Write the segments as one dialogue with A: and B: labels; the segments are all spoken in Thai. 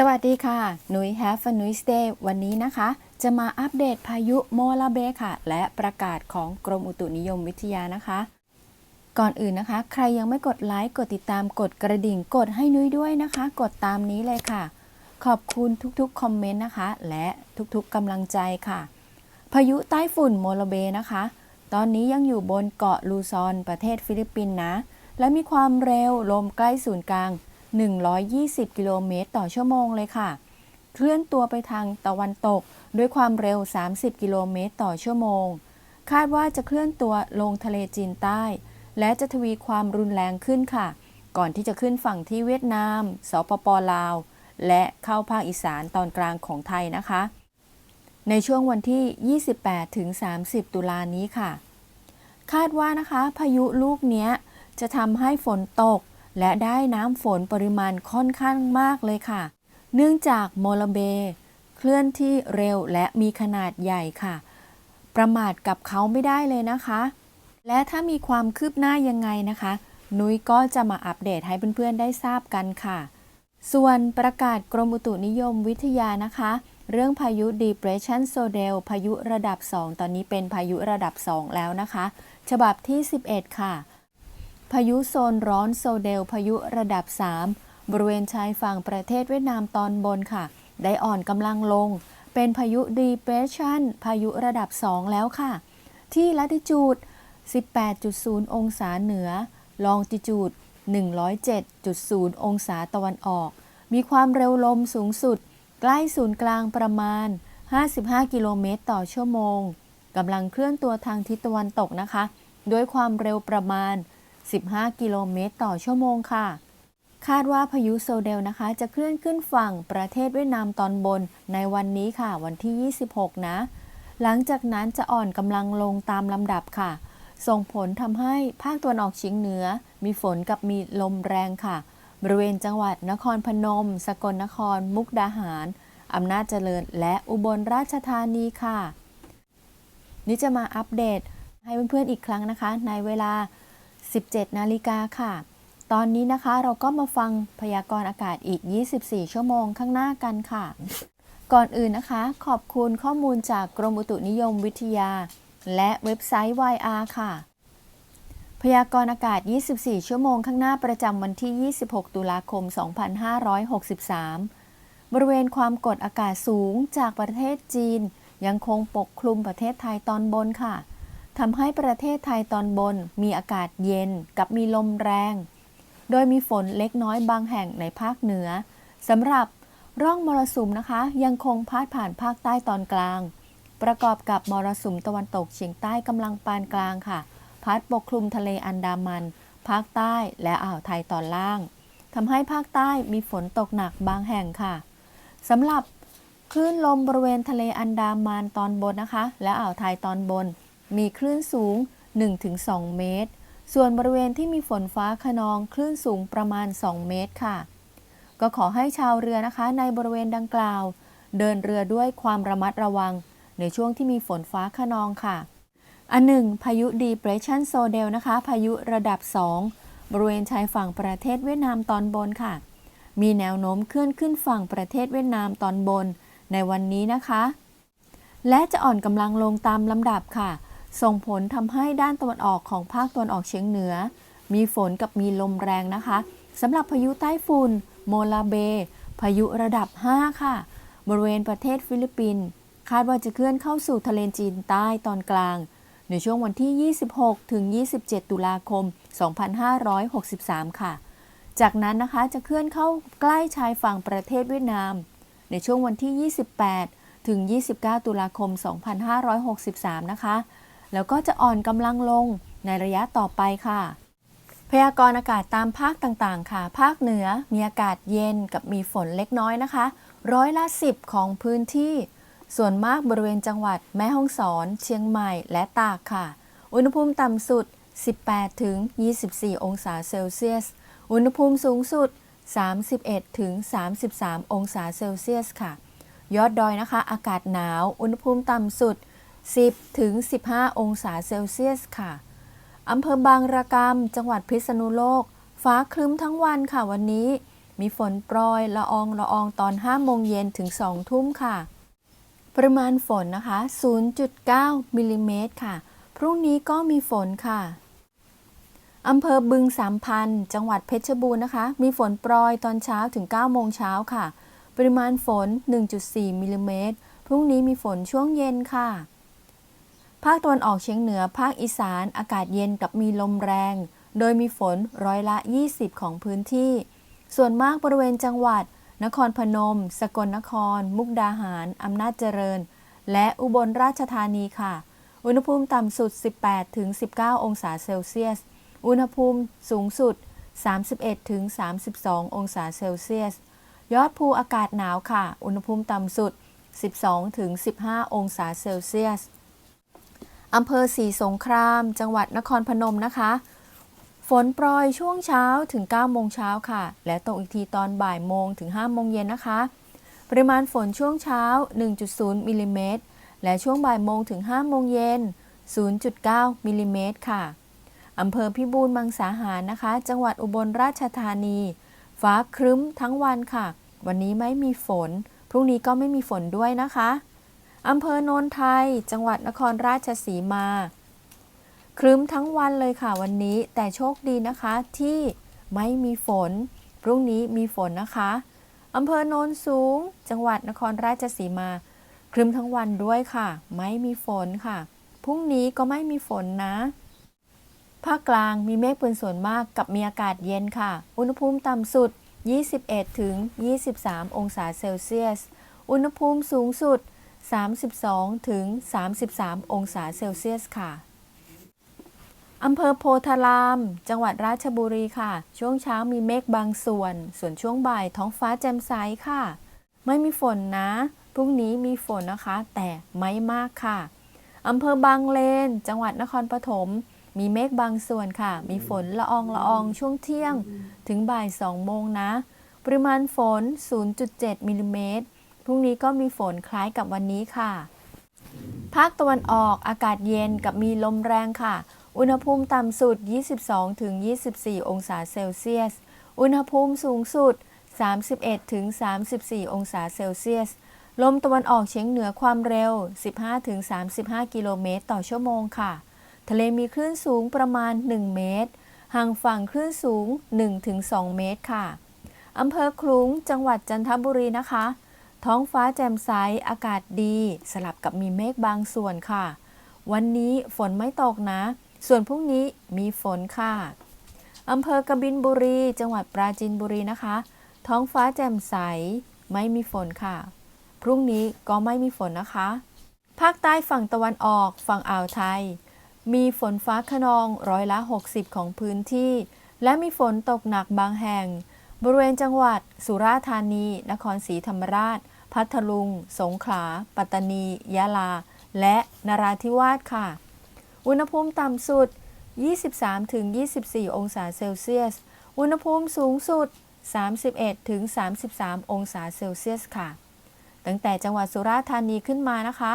A: สวัสดีค่ะ หนุย Have a nice day วันนี้นะคะ จะมาอัปเดตพายุโมลาเบค่ะ และประกาศของกรมอุตุนิยมวิทยานะคะ ก่อนอื่นนะคะ ใครยังไม่กดไลค์ กดติดตาม กดกระดิ่ง กดให้นุ้ยด้วยนะคะ กดตามนี้เลยค่ะ ขอบคุณทุกๆ คอมเมนต์นะคะ และทุกๆกำลังใจค่ะ พายุใต้ฝุ่นโมลาเบนะคะ ตอนนี้ยังอยู่บนเกาะลูซอนประเทศฟิลิปปินส์นะ และมีความเร็วลมใกล้ศูนย์กลาง 120 กิโลเมตรต่อชั่วโมงเลยค่ะ เคลื่อนตัวไปทางตะวันตกด้วยความเร็ว 30 กิโลเมตรต่อชั่วโมง คาดว่าจะเคลื่อนตัวลงทะเลจีนใต้ และจะทวีความรุนแรงขึ้นค่ะ ก่อนที่จะขึ้นฝั่งที่เวียดนาม สปปลาว และเข้าภาคอีสานตอนกลางของไทยนะคะ ในช่วงวันที่ 28ถึง30 ตุลานี้ค่ะ คาดว่านะคะ พายุลูกนี้จะทำให้ฝนตก และได้น้ำฝนปริมาณค่อนข้างมากเลยค่ะ เนื่องจากโมลเบ เคลื่อนที่เร็วและมีขนาดใหญ่ค่ะ ประมาทกับเขาไม่ได้เลยนะคะ และถ้ามีความคืบหน้ายังไงนะคะ นุ้ยก็จะมาอัปเดตให้เพื่อนๆได้ทราบกันค่ะ ส่วนประกาศกรมอุตุนิยมวิทยานะคะ เรื่องพายุ Depression s o d e l พายุระดับ 2 ตอนนี้เป็นพายุระดับ 2 แล้วนะคะ ฉบับที่ 11 ค่ะ พายุโซนร้อนโซเดล พายุระดับ 3 บริเวณชายฝั่งประเทศเวียดนามตอนบนค่ะ ได้อ่อนกำลังลง เป็นพายุ Depression พายุระดับ 2 แล้วค่ะ ที่ลัติจูด 18.0 องศาเหนือ ลองติจูด 107.0 องศาตะวันออก มีความเร็วลมสูงสุด ใกล้ศูนย์กลางประมาณ 55 กิโลเมตรต่อชั่วโมงกำลังเคลื่อนตัวทางทิศตะวันตกนะคะ ด้วยความเร็วประมาณ 15 กิโลเมตรต่อชั่วโมงค่ะ คาดว่าพายุโซเดลนะคะ จะเคลื่อนขึ้นฝั่งประเทศเวียดนามตอนบนในวันนี้ค่ะ วันที่ 26 นะ หลังจากนั้นจะอ่อนกำลังลงตามลำดับค่ะ ส่งผลทำให้ภาคตะวันออกเฉียงเหนือ มีฝนกับมีลมแรงค่ะ บริเวณจังหวัดนครพนม สกลนคร มุกดาหารอำนาจเจริญ และอุบลราชธานีค่ะ นี่จะมาอัปเดตให้เพื่อนๆอีกครั้งนะคะ ในเวลา 17 นาฬิกาค่ะ ตอนนี้นะคะเราก็มาฟังพยากรณ์อากาศอีก 24 ชั่วโมงข้างหน้ากันค่ะ ก่อนอื่นนะคะ ขอบคุณข้อมูลจากกรมอุตุนิยมวิทยา และเว็บไซต์ YR ค่ะ พยากรณ์อากาศ 24 ชั่วโมงข้างหน้าประจำวันที่ 26 ตุลาคม 2563 บริเวณความกดอากาศสูงจากประเทศจีน ยังคงปกคลุมประเทศไทยตอนบนค่ะ ทำให้ประเทศไทยตอนบนมีอากาศเย็นกับมีลมแรง โดยมีฝนเล็กน้อยบางแห่งในภาคเหนือสำหรับร่องมรสุมนะคะ ยังคงพาดผ่านภาคใต้ตอนกลาง ประกอบกับมรสุมตะวันตกเฉียงใต้กำลังปานกลางค่ะ พัดปกคลุมทะเลอันดามัน ภาคใต้และอ่าวไทยตอนล่างทำให้ภาคใต้มีฝนตกหนักบางแห่งค่ะสำหรับคลื่นลมบริเวณทะเลอันดามันตอนบนนะคะ และอ่าวไทยตอนบน มีคลื่นสูง 1-2 เมตร ส่วนบริเวณที่มีฝนฟ้าขนองคลื่นสูงประมาณ 2 เมตรค่ะ ก็ขอให้ชาวเรือนะคะ ในบริเวณดังกล่าว เดินเรือด้วยความระมัดระวัง ในช่วงที่มีฝนฟ้าขนองค่ะ อันหนึ่งพายุ Depression s o d e l นะคะ พายุระดับ 2 บริเวณชายฝั่งประเทศเวียดนามตอนบนค่ะ มีแนวโน้มเคลื่อนขึ้นฝั่งประเทศเวียดนามตอนบน ในวันนี้นะคะ และจะอ่อนกำลังลงตามลำดับค่ะ ส่งผลทำให้ด้านตะวันออกของภาคตะวันออกเฉียงเหนือ มีฝนกับมีลมแรงนะคะสำหรับพายุใต้ฝุ่น โมลาเบ พายุระดับ 5 ค่ะ บริเวณประเทศฟิลิปปินส์คาดว่าจะเคลื่อนเข้าสู่ทะเลจีนใต้ตอนกลาง ในช่วงวันที่ 26 ถึง 27 ตุลาคม 2563 ค่ะ จากนั้นนะคะจะเคลื่อนเข้าใกล้ชายฝั่งประเทศเวียดนาม ในช่วงวันที่ 28 ถึง 29 ตุลาคม 2563 นะคะ แล้วก็จะอ่อนกำลังลงในระยะต่อไปค่ะ พยากรณ์อากาศตามภาคต่างๆ ค่ะ ภาคเหนือมีอากาศเย็นกับมีฝนเล็กน้อยนะคะ ร้อยละ 10 ของพื้นที่ ส่วนมากบริเวณจังหวัดแม่ฮ่องสอน เชียงใหม่และตากค่ะ อุณหภูมิต่ำสุด 18 ถึง 24 องศาเซลเซียส อุณหภูมิสูงสุด 31 ถึง 33 องศาเซลเซียสค่ะ ยอดดอยนะคะ อากาศหนาว อุณหภูมิต่ำสุด 10 ถึง 15 องศาเซลเซียสค่ะ อำเภอบางระกำจังหวัดพิษณุโลก ฟ้าครึ้มทั้งวันค่ะวันนี้ มีฝนโปรยละอองละอองตอน 5 โมงเย็นถึง 2 ทุ่มค่ะ ปริมาณฝนนะคะ 0.9 มิลลิเมตรค่ะ พรุ่งนี้ก็มีฝนค่ะ อำเภอบึงสามพัน จังหวัดเพชรบูรณ์นะคะ มีฝนโปรยตอนเช้าถึง 9 โมงเช้าค่ะ ปริมาณฝน 1.4 มิลลิเมตร พรุ่งนี้มีฝนช่วงเย็นค่ะ ภาคตะวันออกเฉียงเหนือ ภาคอีสาน อากาศเย็นกับมีลมแรง โดยมีฝนร้อยละ 20 ของพื้นที่ ส่วนมากบริเวณจังหวัด นครพนม สกลนคร มุกดาหาร อำนาจเจริญ และอุบลราชธานีค่ะ อุณหภูมิต่ำสุด 18-19 องศาเซลเซียส อุณหภูมิสูงสุด 31-32 องศาเซลเซียส ยอดภูอากาศหนาวค่ะ อุณหภูมิต่ำสุด 12-15 องศาเซลเซียส อำเภอศรีสงคราม จังหวัดนครพนมนะคะ ฝนโปรยช่วงเช้าถึง 9 โมงเช้าค่ะ และตกอีกทีตอนบ่ายโมงถึง 5 โมงเย็นนะคะ ปริมาณฝนช่วงเช้า 1.0 มิลลิเมตร และช่วงบ่ายโมงถึง 5 โมงเย็น 0.9 มิลลิเมตรค่ะ อำเภอพิบูลมังสาหารนะคะ จังหวัดอุบลราชธานี ฟ้าครึ้มทั้งวันค่ะ วันนี้ไม่มีฝน พรุ่งนี้ก็ไม่มีฝนด้วยนะคะ อำเภอโนนไทย จังหวัดนครราชสีมา ครึ้มทั้งวันเลยค่ะวันนี้ แต่โชคดีนะคะที่ไม่มีฝน พรุ่งนี้มีฝนนะคะอำเภอโนนสูง จังหวัดนครราชสีมา ครึ้มทั้งวันด้วยค่ะ ไม่มีฝนค่ะ พรุ่งนี้ก็ไม่มีฝนนะ ภาคกลางมีเมฆเป็นส่วนมากกับมีอากาศเย็นค่ะ อุณหภูมิต่ำสุด 21ถึง23 องศาเซลเซียส อุณหภูมิสูงสุด 32 ถึง 33 องศาเซลเซียสค่ะ อำเภอโพธาราม จังหวัดราชบุรีค่ะ ช่วงเช้ามีเมฆบางส่วน ส่วนช่วงบ่ายท้องฟ้าแจ่มใสค่ะ ไม่มีฝนนะ พรุ่งนี้มีฝนนะคะ แต่ไม่มากค่ะอำเภอบางเลน จังหวัดนครปฐม มีเมฆบางส่วนค่ะ มีฝนละอองละอองช่วงเที่ยง ถึงบ่าย 2 โมงนะ ปริมาณฝน 0.7 มิลลิเมตร รุ่งนี้ก็มีฝนคล้ายกับวันนี้ค่ะ ภาคตะวันออกอากาศเย็นกับมีลมแรงค่ะ อุณหภูมิต่ำสุด 22-24 องศาเซลเซียส อุณหภูมิสูงสุด 31-34 องศาเซลเซียส ลมตะวันออกเฉียงเหนือความเร็ว 15-35 กิโลเมตรต่อชั่วโมงค่ะ ทะเลมีคลื่นสูงประมาณ 1 เมตร ห่างฝั่งคลื่นสูง 1-2 เมตรค่ะอำเภอคลุ้ง จังหวัดจันทบุรีนะคะ ท้องฟ้าแจ่มใส อากาศดี สลับกับมีเมฆบางส่วนค่ะ วันนี้ฝนไม่ตกนะ ส่วนพรุ่งนี้มีฝนค่ะอำเภอกบินบุรี จังหวัดปราจีนบุรีนะคะ ท้องฟ้าแจ่มใส ไม่มีฝนค่ะ พรุ่งนี้ก็ไม่มีฝนนะคะ ภาคใต้ฝั่งตะวันออก ฝั่งอ่าวไทย มีฝนฟ้าขนองร้อยละ 60 ของพื้นที่ และมีฝนตกหนักบางแห่ง บริเวณจังหวัด สุราษฎร์ธานี นครศรีธรรมราช พัทลุง สงขลา ปัตตานี ยะลา และนราธิวาสค่ะ อุณหภูมิต่ำสุด 23-24 องศาเซลเซียส อุณหภูมิสูงสุด 31-33 องศาเซลเซียสค่ะ ตั้งแต่จังหวัดสุราษฎร์ธานีขึ้นมานะคะ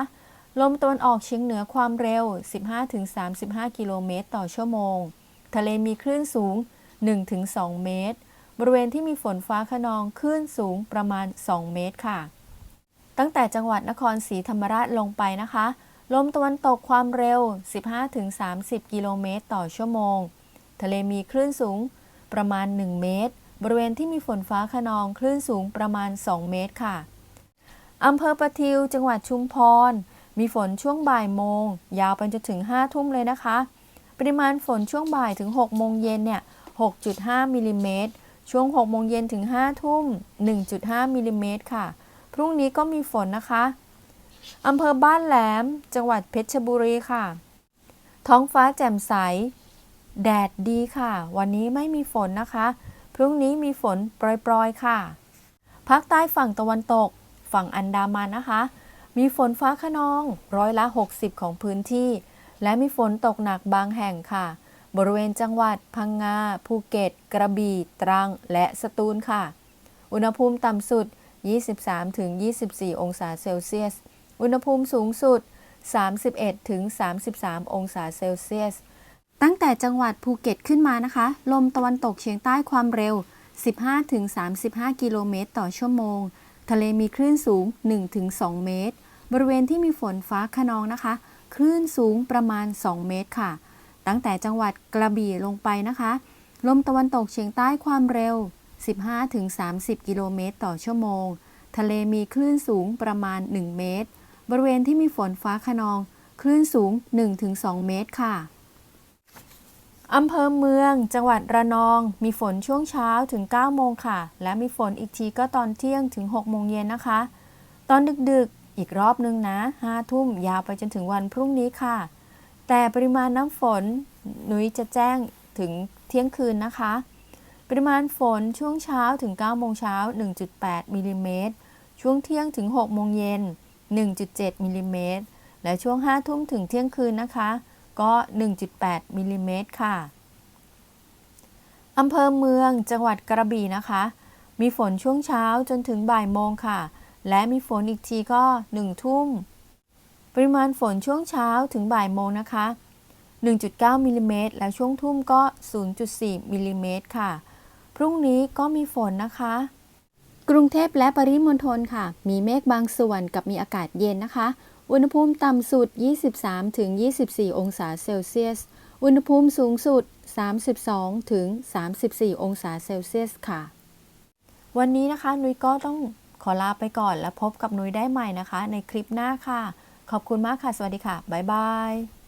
A: ลมตะวันออกเฉียงเหนือความเร็ว 15-35 กิโลเมตรต่อชั่วโมง ทะเลมีคลื่นสูง 1-2 เมตร บริเวณที่มีฝนฟ้าขนองคลื่นสูงประมาณ 2 เมตรค่ะ ตั้งแต่จังหวัดนครศรีธรรมราชลงไปนะคะ ลมตะวันตกความเร็ว 15-30 กิโลเมตรต่อชั่วโมง ทะเลมีคลื่นสูงประมาณ 1 เมตร บริเวณที่มีฝนฟ้าขนองคลื่นสูงประมาณ 2 เมตรค่ะอำเภอประทิวจังหวัดชุมพร มีฝนช่วงบ่ายโมง ยาวไปจนถึง 5 ทุ่มเลยนะคะ ปริมาณฝนช่วงบ่ายถึง 6 โมงเย็นเนี่ย 6.5มิลลิเมตร ช่วง 6 โมงเย็นถึง 5 ทุ่ม 1.5มิลลิเมตรค่ะ พรุ่งนี้ก็มีฝนนะคะอำเภอบ้านแหลม จังหวัดเพชรบุรีค่ะ ท้องฟ้าแจ่มใส แดดดีค่ะ วันนี้ไม่มีฝนนะคะ พรุ่งนี้มีฝนโปรยๆค่ะ ภาคใต้ฝั่งตะวันตก ฝั่งอันดามันนะคะ มีฝนฟ้าขนองร้อยละ 60 ของพื้นที่ และมีฝนตกหนักบางแห่งค่ะ บริเวณจังหวัด พังงา ภูเก็ต กระบี่ ตรัง และสตูลค่ะ อุณหภูมิต่ำสุด 23-24 องศาเซลเซียส อุณหภูมิสูงสุด 31-33 องศาเซลเซียส ตั้งแต่จังหวัดภูเก็ตขึ้นมานะคะ ลมตะวันตกเฉียงใต้ความเร็ว 15-35 กิโลเมตรต่อชั่วโมง ทะเลมีคลื่นสูง 1-2 เมตร บริเวณที่มีฝนฟ้าขนองนะคะ คลื่นสูงประมาณ 2 เมตรค่ะ ตั้งแต่จังหวัดกระบี่ลงไปนะคะ ลมตะวันตกเฉียงใต้ความเร็ว 15-30 กิโลเมตรต่อชั่วโมง ทะเลมีคลื่นสูงประมาณ 1 เมตร บริเวณที่มีฝนฟ้าขนอง คลื่นสูง 1-2 เมตรค่ะอำเภอเมือง จังหวัดระนอง มีฝนช่วงเช้าถึง 9 โมงค่ะ และมีฝนอีกทีก็ตอนเที่ยงถึง 6 โมงเย็นนะคะ ตอนดึกๆ อีกรอบนึงนะ 5 ทุ่มยาวไปจนถึงวันพรุ่งนี้ค่ะ แต่ปริมาณน้ำฝนหนุ้ยจะแจ้งถึงเที่ยงคืนนะคะ ปริมาณฝนช่วงเช้าถึง9โมงเช้า 1.8มิลลิเมตร ช่วงเที่ยงถึง6โมงเย็น 1.7มิลลิเมตร และช่วง5ทุ่มถึงเที่ยงคืนนะคะ ก็ 1.8มิลลิเมตรค่ะ อำเภอเมืองจังหวัดกระบี่นะคะ มีฝนช่วงเช้าจนถึงบ่ายโมงค่ะ และมีฝนอีกทีก็ 1 ทุ่ม ปริมาณฝนช่วงเช้าถึงบ่ายโมงนะคะ 1.9มิลลิเมตรและช่วงทุ่มก็ 0.4มิลลิเมตรค่ะ พรุ่งนี้ก็มีฝนนะคะ กรุงเทพและปริมณฑลค่ะ มีเมฆบางส่วนกับมีอากาศเย็นนะคะ อุณหภูมิต่ำสุด 23-24 องศาเซลเซียส อุณหภูมิสูงสุด 32-34 องศาเซลเซียสค่ะ วันนี้นะคะนุ้ยก็ต้องขอลาไปก่อนและพบกับนุ้ยได้ใหม่นะคะ ในคลิปหน้าค่ะ ขอบคุณมากค่ะ สวัสดีค่ะ บ๊ายบาย